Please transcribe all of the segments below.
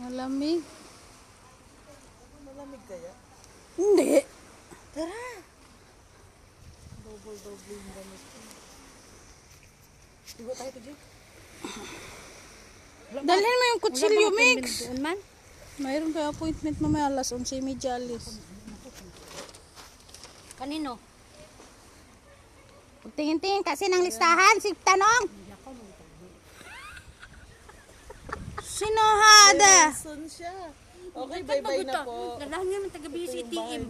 Malamig. Malamig kaya? Hindi. Tara! Double-double yung damit ko. Igo tayo to, Jake. Dalhin mo yung kutsilyo, Mix. Man? Mayroon kayo appointment mamaya alas 11.30 alis. Kanino? Tingin-tingin kasi ng listahan, si Tanong. Sinuhada. Sun siya. Okay, bye-bye na po. Lalahan nga man taga-busy TM.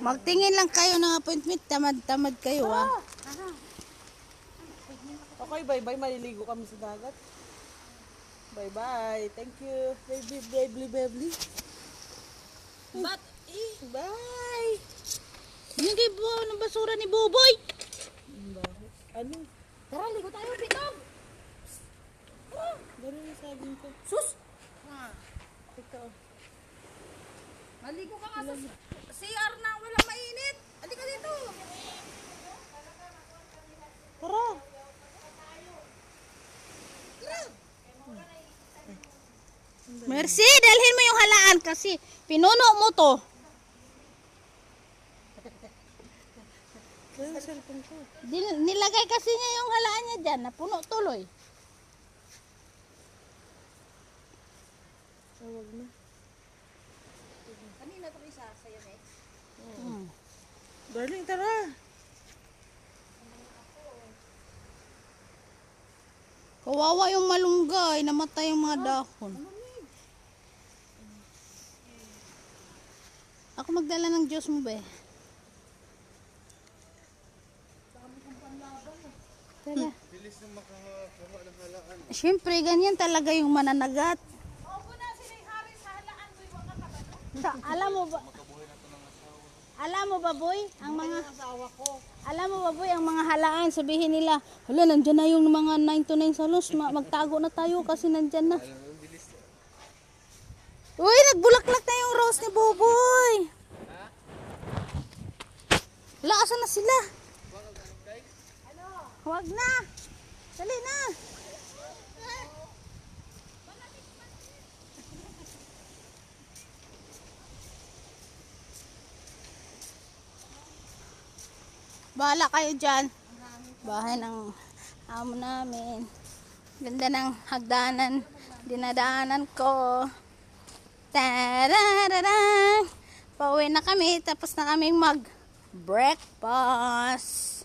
Magtingin lang kayo ng appointment, tamad-tamad kayo ah. Okay, bye-bye. Maliligo kami sa dagat. Bye-bye. Thank you. Baby, baby, baby. But, eh, Bye! Hindi po ng basura ni Buboy. Ano? tara, ligo tayo, Pitong! Ganun yung saging ko. Sus! Ito. Maligo ka nga sa CR na walang mainit. Halika dito. Tara! Mercy, dalhin mo yung halaan kasi pinuno mo to. Nilagay kasi niya yung halaan niya dyan, napuno tuloy. Tawag na. Kanina to isa sa'yo, Meg. Hmm. Darling, tara! Kawawa yung malunggay, namatay yung mga dahon. Ako magdala ng Diyos mo, be. Tara. Siyempre, ganyan talaga yung mananagat. Sa, alam mo ba? Alam mo ba, boy? Ang mga Alam mo ba, boy, ang mga halaan, sabihin nila, hala, nandyan na yung mga 9 to 9 salos, ma- magtago na tayo kasi nandyan na. Uy, nagbulaklak na yung rose ni Boboy. Hala, asan na sila? Huwag na. Dali na. Bahala kayo dyan. Bahay ng amo namin. Ganda ng hagdanan. Dinadaanan ko. Tarararang. Pauwi na kami. Tapos na kaming mag breakfast.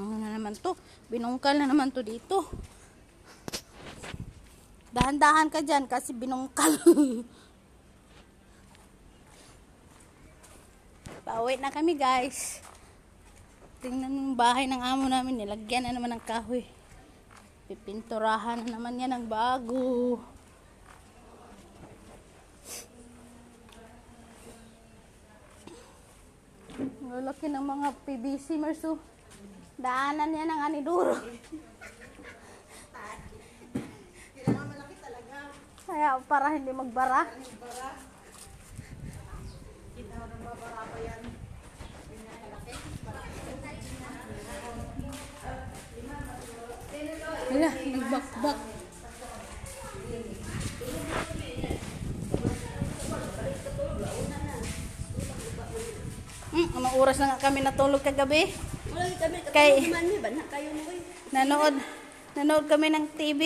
Ano na naman to? Binungkal na naman to dito. Dahan-dahan ka dyan kasi binungkal. Pauwi na kami guys. Tingnan yung bahay ng amo namin. Nilagyan na naman ng kahoy. Pipinturahan na naman yan ng bago. Ang laki ng mga PVC Marso. Daanan yan ng aniduro. Kaya para hindi magbara. Wala, nagbakbak. Hmm, anong oras na nga kami natulog kagabi? Wala kami, Kay- man ba na kayo eh. Nanood, nanood kami ng TV.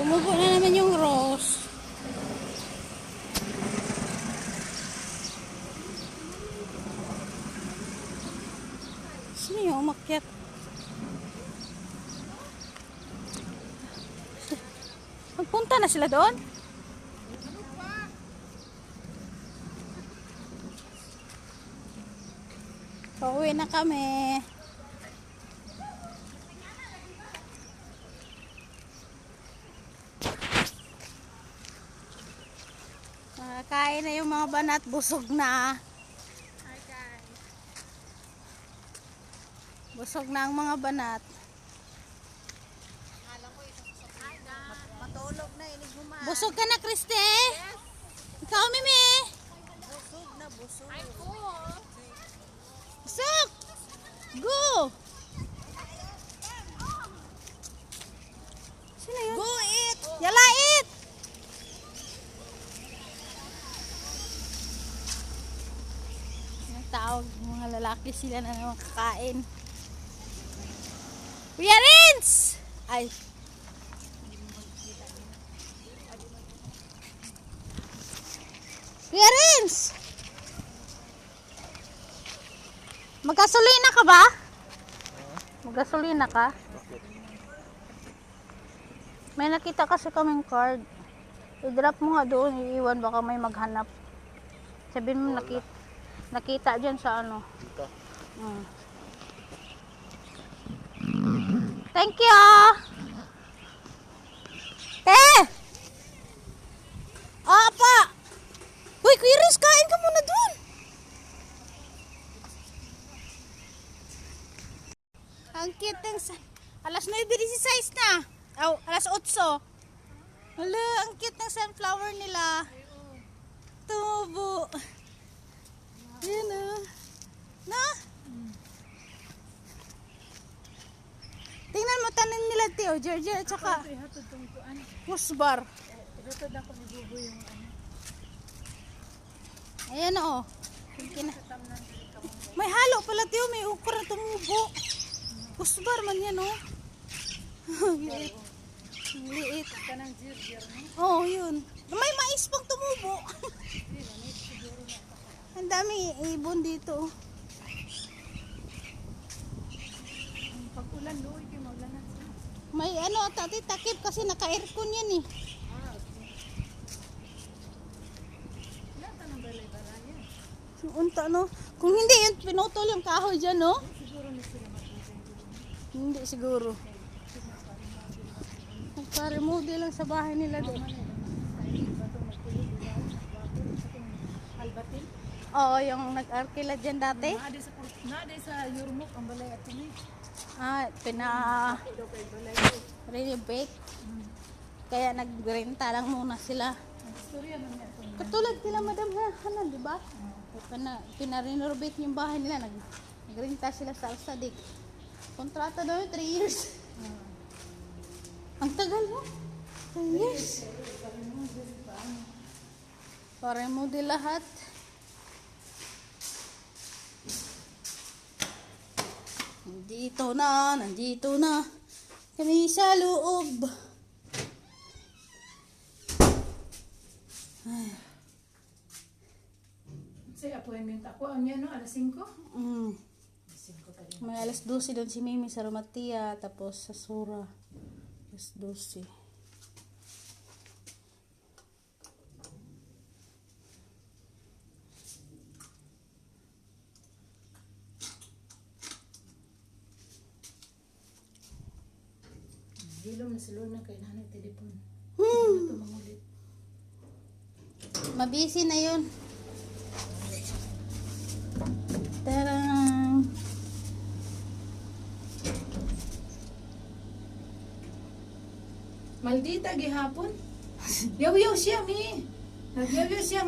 Umubo na naman yung rose. Yung umakyat? Magpunta na sila doon? Pauwi na kami. Nakakain na yung mga banat, busog na. Busog na ang mga banat. Matulog Busog ka na, Kriste? Ikaw, Mimi? Busog na busog. Busog! Go! Sino yun? Go eat! Yala, eat! Ang tawag, mga lalaki sila na naman kakain. Kuya Rins! Ay. Kuya Rins! Magkasolina ka ba? Magkasolina ka? May nakita kasi kaming card. I-drop mo nga doon, iiwan baka may maghanap. Sabihin mo nakita, nakita dyan sa ano. Mm. Thank you! Eh! Apa! Uy, Kuya Riz, kain ka muna doon! Ang cute ng. Alas 9.16 na. Oh, alas 8. Hala, ang cute ng sunflower nila. Tubo. Yan o. Na? Tingnan mo, nila, Tio. Jerjer, at saka musbar. Ihatod ako ni Bubo yung ano. Ayan o. Kina- May halo pala, Tio. May ukra na tumubo. Musbar man yan o. Ang liit. Liit. Kanang zir-zir no? Oo, oh, yun. May mais pang tumubo. Ang dami ibon dito. Pag ulan doon, kayo maulan na siya. May ano, tati takip kasi naka-aircon yan eh. Unta no. Kung hindi yun, pinutol yung kahoy dyan no. Hindi siguro. Nagpa-remodel lang sa bahay nila doon. Oo, yung nag-arkila dyan dati. Naade sa Yurmuk ang balay at tini. Ah, pina ko. renovate. Kaya nagrenta lang muna sila. Katulad nila Madam Hanan, di ba? Pina, pina-renovate yung bahay nila. Nag, nagrenta sila sa Alsadik. Kontrata daw 3 years. Ang tagal mo. 3 years. Para mo di lahat. Nandito na, nandito na. Kami sa loob. Say appointment ako. Ang yan no, alas 5. Mm. Alas 5 tayo. May alas 12 doon si Mimi sa Romatia, tapos sa Sura. Alas 12. Hilom na sila na kay nanay telepon. Hmm. Ito mangulit. Mabisi na yun. Tarang! Maldita gihapon. Yaw-yaw siya mi. Nagyaw-yaw siya